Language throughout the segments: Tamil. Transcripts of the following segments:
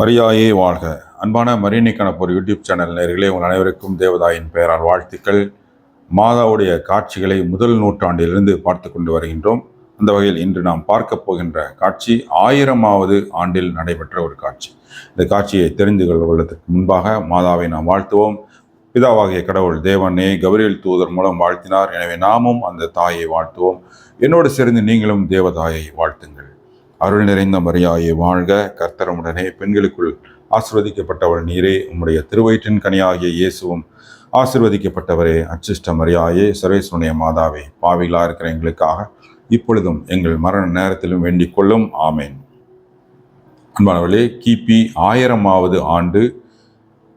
மரியாயே வாழ்க. அன்பான மரியணி கணப்போர் யூடியூப் சேனல் நேர்களே உங்கள் அனைவருக்கும் தேவதாயின் பெயரால் வாழ்த்துக்கள். மாதாவுடைய காட்சிகளை முதல் நூற்றாண்டிலிருந்து பார்த்து கொண்டு வருகின்றோம். அந்த வகையில் இன்று நாம் பார்க்க போகின்ற காட்சி ஆயிரமாவது ஆண்டில் நடைபெற்ற ஒரு காட்சி. இந்த காட்சியை தெரிந்து கொள்வதற்கு முன்பாக மாதாவை நாம் வாழ்த்துவோம். பிதாவாகிய கடவுள் தேவனே கபரியல் தூதர் மூலம் வாழ்த்தினார். எனவே நாமும் அந்த தாயை வாழ்த்துவோம். என்னோடு சேர்ந்து நீங்களும் தேவதாயை வாழ்த்துங்கள். அருள் நிறைந்த மரியாயை வாழ்க. கர்த்தரமுடனே பெண்களுக்குள் ஆசிர்வதிக்கப்பட்டவள் நீரே. உம்முடைய திருவயிற்றின் கனியாகிய இயேசுவும் ஆசிர்வதிக்கப்பட்டவரே. அச்சிஷ்ட மரியாயே சர்வேஸ்வனுடைய மாதாவே பாவிகளாக இருக்கிற எங்களுக்காக இப்பொழுதும் எங்கள் மரண நேரத்திலும் வேண்டிக் கொள்ளும். ஆமேன். அன்பானவர்களே கிபி ஆயிரமாவது ஆண்டு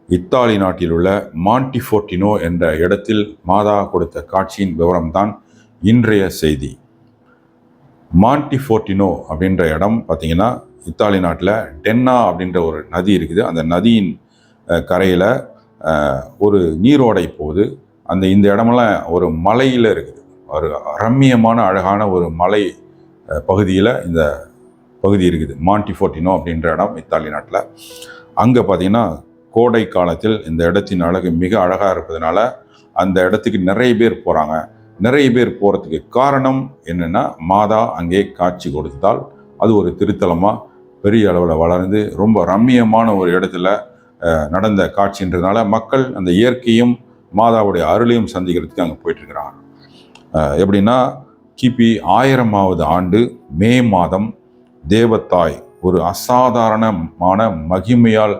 இத்தாலி நாட்டில் உள்ள மாண்டிஃபோர்டினோ என்ற இடத்தில் மாதா கொடுத்த காட்சியின் விவரம்தான் இன்றைய செய்தி. மாண்டி ஃபோர்டினோ அப்படின்ற இடம் பார்த்தீங்கன்னா இத்தாலி நாட்டில் டென்னா அப்படின்ற ஒரு நதி இருக்குது. அந்த நதியின் கரையில் ஒரு நீரோடை போகுது. அந்த இந்த இடமெல்லாம் ஒரு மலையில் இருக்குது. ஒரு ரம்மியமான அழகான ஒரு மலை பகுதியில் இந்த பகுதி இருக்குது. மாண்டி ஃபோர்டினோ அப்படின்ற இடம் இத்தாலி நாட்டில். அங்கே பார்த்தீங்கன்னா கோடை காலத்தில் இந்த இடத்தின் அழகு மிக அழகாக இருப்பதனால அந்த இடத்துக்கு நிறைய பேர் போகிறாங்க நிறைய பேர் போகிறதுக்கு காரணம் என்னென்னா மாதா அங்கே காட்சி கொடுத்ததால் அது ஒரு திருத்தலமாக பெரிய அளவில் வளர்ந்து ரொம்ப ரம்மியமான ஒரு இடத்துல நடந்த காட்சின்றதுனால மக்கள் அந்த இயற்கையும் மாதாவுடைய அருளையும் சந்திக்கிறதுக்கு அங்கே போயிட்டுருக்கிறாங்க. எப்படின்னா கிபி ஆயிரமாவது ஆண்டு மே மாதம் தேவத்தாய் ஒரு அசாதாரணமான மகிமையால்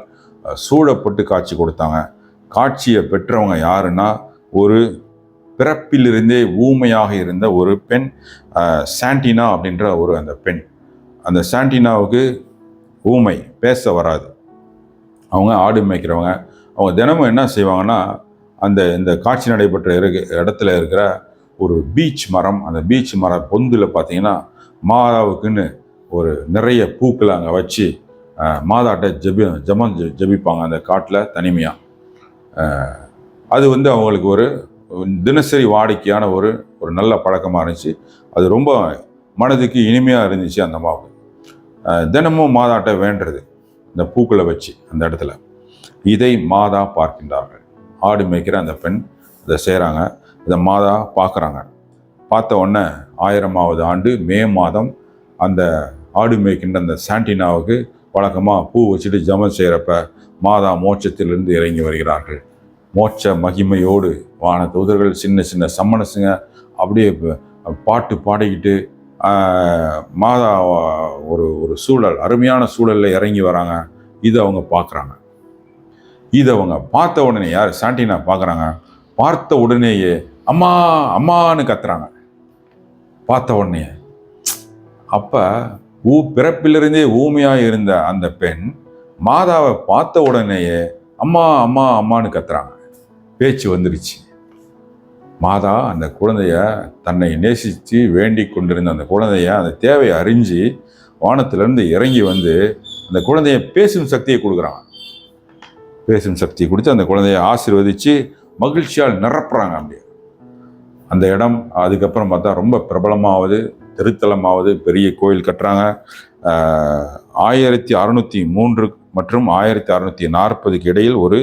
சூழப்பட்டு காட்சி கொடுத்தாங்க. காட்சியை பெற்றவங்க யாருன்னா ஒரு பிறப்பிலிருந்தே ஊமையாக இருந்த ஒரு பெண் சாண்டினா அப்படின்ற ஒரு அந்த பெண். அந்த சாண்டினாவுக்கு ஊமை பேச வராது. அவங்க ஆடு மேய்க்கிறவங்க. அவங்க தினமும் என்ன செய்வாங்கன்னா அந்த இந்த காட்சி நடைபெற்ற இருக்க இடத்துல இருக்கிற ஒரு பீச் மரம் அந்த பீச் மர பொந்தில் பார்த்தீங்கன்னா மாதாவுக்குன்னு ஒரு நிறைய பூக்களை அங்கே வச்சு மாதாட்ட ஜெபி ஜமம் ஜபிப்பாங்க அந்த காட்டில் தனிமையாக அது வந்து அவங்களுக்கு ஒரு தினசரி வாடிக்கையான ஒரு ஒரு நல்ல பழக்கமாக இருந்துச்சு. அது ரொம்ப மனதுக்கு இனிமையாக இருந்துச்சு அந்த அம்மாவுக்கு தினமும் மாதாட்ட வேண்டுறது இந்த பூக்களை வச்சு அந்த இடத்துல. இதை மாதா பார்க்கின்றார்கள். ஆடு மேய்க்கிற அந்த பெண் இதை செய்கிறாங்க இதை மாதா பார்க்குறாங்க. பார்த்த உடனே ஆயிரமாவது ஆண்டு மே மாதம் அந்த ஆடு மேய்க்கின்ற அந்த சாண்டினாவுக்கு வழக்கமாக பூ வச்சுட்டு ஜமம் செய்கிறப்ப மாதா மோட்சத்திலிருந்து இறங்கி வருகிறார்கள். மோட்ச மகிமையோடு வான தூதர்கள் சின்ன சின்ன சம்மனசுங்க அப்படியே பாட்டு பாடிக்கிட்டு மாதா ஒரு ஒரு சூழல் அருமையான சூழலில் இறங்கி வராங்க. இதை அவங்க பார்க்குறாங்க. இதை அவங்க பார்த்த உடனே யார்? சாண்டினா பார்க்குறாங்க. பார்த்த உடனேயே அம்மா அம்மான்னு கத்துறாங்க. பார்த்த உடனே அப்போ ஊ பிறப்பிலிருந்தே ஊமையாக இருந்த அந்த பெண் மாதாவை பார்த்த உடனேயே அம்மா அம்மா அம்மான்னு கத்துறாங்க. பேச்சு வந்துருச்சு. மாதா அந்த குழந்தைய தன்னை நேசித்து வேண்டி கொண்டிருந்த அந்த குழந்தைய அந்த தேவையை அறிஞ்சு வானத்திலேருந்து இறங்கி வந்து அந்த குழந்தைய பேசும் சக்தியை கொடுக்குறாங்க பேசும் சக்தியை கொடுத்து அந்த குழந்தைய ஆசீர்வதித்து மகிழ்ச்சியால் நிரப்புறாங்க அப்படியே. அந்த இடம் அதுக்கப்புறம் பார்த்தா ரொம்ப பிரபலமாவது திருத்தலமாவது பெரிய கோயில் கட்டுறாங்க. ஆயிரத்தி அறுநூற்றி மூன்று மற்றும் ஆயிரத்தி அறுநூத்தி நாற்பதுக்கு இடையில் ஒரு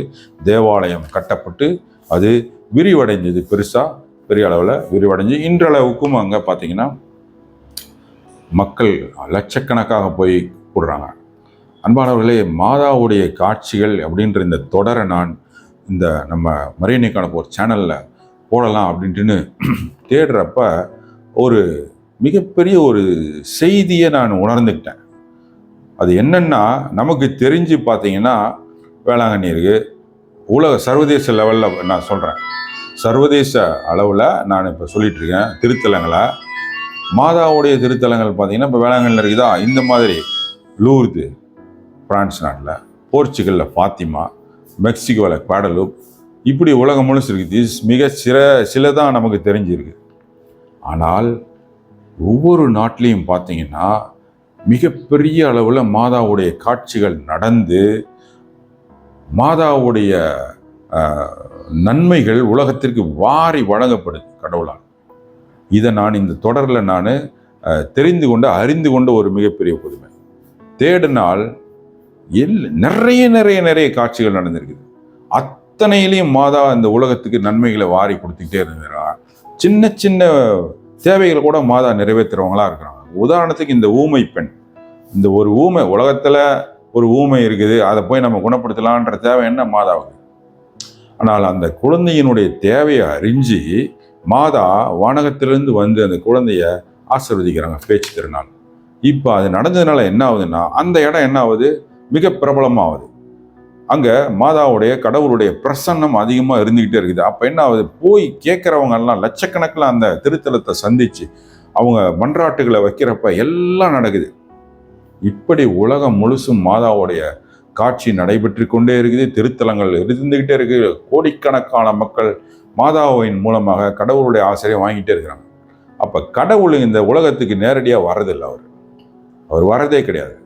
தேவாலயம் கட்டப்பட்டு அது விரிவடைஞ்சது பெருசாக பெரிய அளவில் விரிவடைஞ்சு இன்றளவுக்கும் அங்கே பார்த்தீங்கன்னா மக்கள் லட்சக்கணக்காக போய் கூடுறாங்க. அன்பானவர்களே மாதாவுடைய காட்சிகள் அப்படின்ற இந்த தொடரை நான் இந்த நம்ம மரியணைக்கான ஒரு சேனலில் போடலாம் அப்படின்ட்டுன்னு தேடுறப்ப ஒரு மிகப்பெரிய ஒரு செய்தியை நான் உணர்ந்துக்கிட்டேன். அது என்னென்னா நமக்கு தெரிஞ்சு பார்த்தீங்கன்னா வேளாங்கண்ணி இருக்குது உலக சர்வதேச லெவலில் நான் சொல்கிறேன் சர்வதேச அளவில் நான் இப்போ சொல்லிகிட்ருக்கேன் திருத்தலங்களை. மாதாவுடைய திருத்தலங்கள் பார்த்தீங்கன்னா இப்போ வேளாங்கண்ணில் இருக்குதா? இந்த மாதிரி லூர்து பிரான்ஸ் நாட்டில் போர்ச்சுகலில் ஃபாத்திமா மெக்சிகோவில் குவாடலூப். இப்படி உலகம் முழுசு இருக்குது. மிக சில சில தான் நமக்கு தெரிஞ்சிருக்கு. ஆனால் ஒவ்வொரு நாட்டிலையும் பார்த்தீங்கன்னா மிகப்பெரிய அளவில் மாதாவுடைய காட்சிகள் நடந்து மாதாவுடைய நன்மைகள் உலகத்திற்கு வாரி வழங்கப்படுது கடவுளால். இதை நான் இந்த தொடரில் நான் தெரிந்து கொண்டு அறிந்து கொண்ட ஒரு மிகப்பெரிய புதுமை தேடினால் எல் நிறைய நிறைய நிறைய காட்சிகள் நடந்திருக்குது. அத்தனையிலையும் மாதா இந்த உலகத்துக்கு நன்மைகளை வாரி கொடுத்துக்கிட்டே இருக்கிறா சின்ன சின்ன தேவைகளை கூட மாதா நிறைவேற்றுறவங்களா இருக்கிறாங்க. உதாரணத்துக்கு இந்த ஊமை பெண். இந்த ஒரு ஊமை உலகத்தில் ஒரு ஊமை இருக்குது அதை போய் நம்ம குணப்படுத்தலான்ற தேவை என்ன மாதாவுக்கு? ஆனால் அந்த குழந்தையினுடைய தேவையை அறிஞ்சு மாதா வானகத்திலிருந்து வந்து அந்த குழந்தைய ஆசிர்வதிக்கிறாங்க பேச்சு திருநாள் இப்போ அது நடந்ததுனால என்ன ஆகுதுன்னா அந்த இடம் என்ன ஆகுது? மிக பிரபலமாகுது. அங்கே மாதாவுடைய கடவுளுடைய பிரசன்னம் அதிகமாக இருந்துக்கிட்டே இருக்குது. அப்போ என்ன ஆகுது? போய் கேட்குறவங்க எல்லாம் லட்சக்கணக்கில் அந்த திருத்தலத்தை சந்தித்து அவங்க மன்றாட்டுகளை வைக்கிறப்ப எல்லாம் நடக்குது. இப்படி உலகம் முழுசும் மாதாவுடைய காட்சி நடைபெற்று கொண்டே இருக்குது. திருத்தலங்கள் இருந்துகிட்டே இருக்கு கோடிக்கணக்கான மக்கள் மாதாவின் மூலமாக கடவுளுடைய ஆசிரியை வாங்கிட்டே இருக்கிறாங்க. அப்போ கடவுள் இந்த உலகத்துக்கு நேரடியாக வர்றதில்லை அவர். அவர் வர்றதே கிடையாது.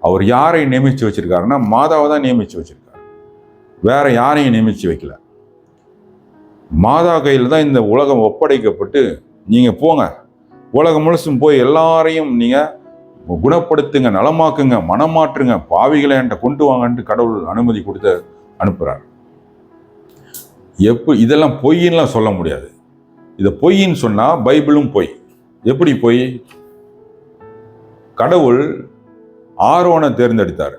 அவர் யாரை நியமித்து வச்சிருக்காருன்னா மாதாவை தான் நியமித்து வச்சுருக்காரு. வேற யாரையும் நியமித்து வைக்கல. மாதா கையில் தான் இந்த உலகம் ஒப்படைக்கப்பட்டு நீங்கள் போங்க. உலகம் முழுசும் போய் எல்லாரையும் நீங்கள் குணப்படுத்துங்க நலமாக்குங்க மனமாற்றுங்க பாவிகளை என்கிட்ட கொண்டு வாங்கன்ட்டு கடவுள் அனுமதி கொடுத்து அனுப்புகிறார் எப்போ இதெல்லாம் பொய்ன்னுலாம் சொல்ல முடியாது. இதை பொய்ன்னு சொன்னால் பைபிளும் பொய். எப்படி பொய்? கடவுள் ஆரோனை தேர்ந்தெடுத்தார்.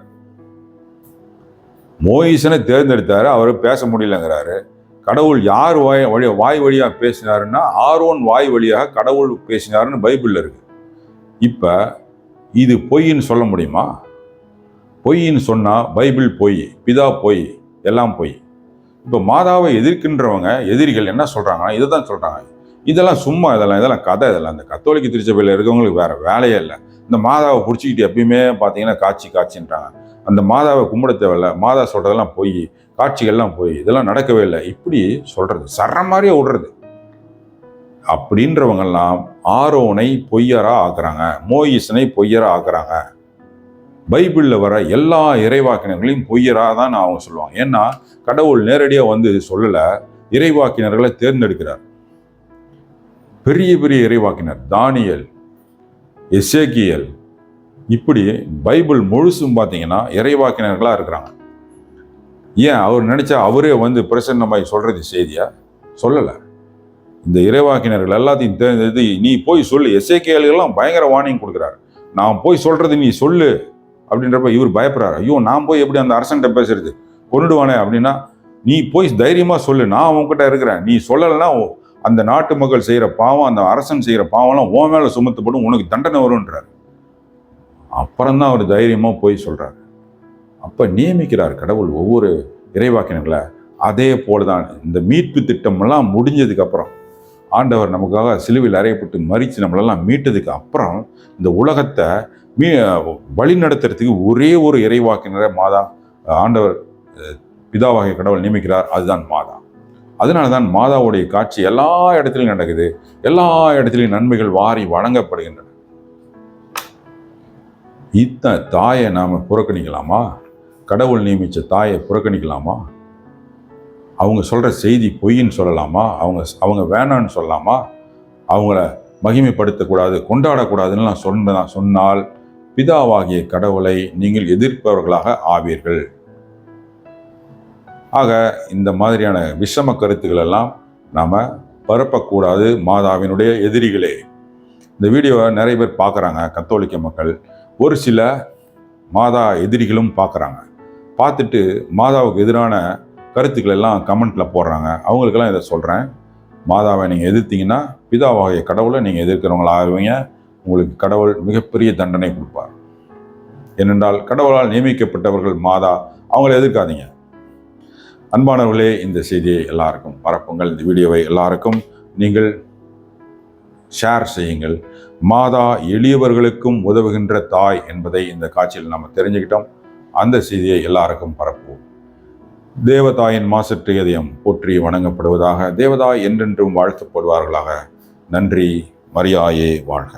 மோயிசனை தேர்ந்தெடுத்தார் அவர் பேச முடியலங்கிறாரு. கடவுள் யார் வாய் வழி வாய் வழியாக பேசினாருன்னா ஆரோன் வாய் வழியாக கடவுள் பேசினாருன்னு பைபிளில் இருக்குது இப்போ இது பொய்ன்னு சொல்ல முடியுமா? பொய்ன்னு சொன்னால் பைபிள் பொய் பிதா பொய் எல்லாம் பொய். இப்போ மாதாவை எதிர்க்கின்றவங்க எதிரிகள் என்ன சொல்கிறாங்கன்னா இதை தான் சொல்கிறாங்க இதெல்லாம் சும்மா இதெல்லாம் இதெல்லாம் கதை இதெல்லாம். இந்த கத்தோலிக்க திருச்சபையில் இருக்கவங்களுக்கு வேறு வேலையே இல்லை. இந்த மாதாவை பிடிச்சிக்கிட்டு எப்பயுமே பார்த்தீங்கன்னா காட்சி காட்சின்றாங்க. அந்த மாதாவை கும்பிட தேவையில்ல. மாதா சொல்கிறதெல்லாம் பொய். காட்சிகள்லாம் போய் இதெல்லாம் நடக்கவே இல்லை. இப்படி சொல்கிறது சர்ற மாதிரியே விடுறது. அப்படின்றவங்கெல்லாம் ஆரோனை பொய்யரா ஆக்குறாங்க மோயிசனை பொய்யரா ஆக்குறாங்க. பைபிளில் வர எல்லா இறைவாக்கினர்களையும் பொய்யரா தான் அவங்க சொல்லுவாங்க. ஏன்னா கடவுள் நேரடியாக வந்து சொல்லலை இறைவாக்கினர்களை தேர்ந்தெடுக்கிறார். பெரிய பெரிய இறைவாக்கினர் தானியல் எசேக்கியல் இப்படி பைபிள் முழுசும் பார்த்தீங்கன்னா இறைவாக்கினர்களாக இருக்கிறாங்க. ஏன் அவர் நினைச்சா அவரே வந்து பிரசன்னமாய் சொல்றது செய்தியா? சொல்லலை. இந்த இறைவாக்கினர்கள் எல்லாத்தையும் தெரிஞ்சது நீ போய் சொல்லு. எஸ்ஏகேஎல்லாம் பயங்கர வார்னிங் கொடுக்குறாரு. நான் போய் சொல்றது நீ சொல்லு. அப்படின்றப்ப இவர் பயப்படுறாரு. ஐயோ நான் போய் எப்படி அந்த அரசன்ட்ட பேசுறது? கொண்டுடுவானே அப்படின்னா நீ போய் தைரியமா சொல்லு. நான் உன்கிட்ட இருக்கிறேன். நீ சொல்லலைன்னா அந்த நாட்டு மக்கள் செய்கிற பாவம் அந்த அரசன் செய்கிற பாவம்லாம் ஓ மேலே சுமத்தப்படும். உனக்கு தண்டனை வரும்ன்றார். அப்புறம்தான் அவர் தைரியமாக போய் சொல்கிறார் அப்போ நியமிக்கிறார் கடவுள் ஒவ்வொரு இறைவாக்கினர்களை. அதே போலதான் இந்த மீட்பு திட்டமெல்லாம் முடிஞ்சதுக்கப்புறம் ஆண்டவர் நமக்காக சிலுவையில் அறையப்பட்டு மறித்து நம்மளெல்லாம் மீட்டதுக்கு அப்புறம் இந்த உலகத்தை மீ வழி நடத்துறதுக்கு ஒரே ஒரு இறைவாக்கினரை மாதா ஆண்டவர் பிதாவாகிய கடவுள் நியமிக்கிறார். அதுதான் மாதா. அதனால தான் மாதாவுடைய காட்சி எல்லா இடத்துலையும் நடக்குது. எல்லா இடத்துலையும் நன்மைகள் வாரி வழங்கப்படுகின்றன. இத்த தாயை நாம் புறக்கணிக்கலாமா? கடவுள் நியமித்த தாயை புறக்கணிக்கலாமா? அவங்க சொல்கிற செய்தி பொய்ன்னு சொல்லலாமா? அவங்க அவங்க வேணான்னு சொல்லலாமா? அவங்கள மகிமைப்படுத்தக்கூடாது கொண்டாடக்கூடாதுன்னு சொன்ன சொன்னால் பிதாவாகிய கடவுளை நீங்கள் எதிர்ப்பவர்களாக ஆவீர்கள். ஆக இந்த மாதிரியான விஷம கருத்துக்கள் எல்லாம் நாம் பரப்பக்கூடாது மாதாவினுடைய எதிரிகளே. இந்த வீடியோவை நிறைய பேர் பார்க்குறாங்க கத்தோலிக்க மக்கள். ஒரு சில மாதா எதிரிகளும் பார்க்குறாங்க. பார்த்துட்டு மாதாவுக்கு எதிரான கருத்துக்கள் எல்லாம் கமெண்ட்டில் போடுறாங்க. அவங்களுக்கெல்லாம் இதை சொல்கிறேன் மாதாவை நீங்கள் எதிர்த்தீங்கன்னா பிதாவாகிய கடவுளை நீங்கள் எதிர்க்கிறவங்களாக ஆகுவீங்க. உங்களுக்கு கடவுள் மிகப்பெரிய தண்டனை கொடுப்பார். ஏனென்றால் கடவுளால் நியமிக்கப்பட்டவர்கள் மாதா அவங்கள எதிர்க்காதீங்க. அன்பானவர்களே இந்த செய்தியை எல்லாருக்கும் பரப்புங்கள் இந்த வீடியோவை எல்லாருக்கும் நீங்கள் ஷேர் செய்யுங்கள். மாதா எளியவர்களுக்கும் உதவுகின்ற தாய் என்பதை இந்த காட்சியில் நம்ம தெரிஞ்சுக்கிட்டோம். அந்த செய்தியை எல்லாருக்கும் பரப்புவோம். தேவதாயின் மாசற்ற இதயம் போற்றி வணங்கப்படுவதாக தேவதாய் என்றென்றும் வாழ்த்தப்படுவார்களாக நன்றி மரியாயே வாழ்க.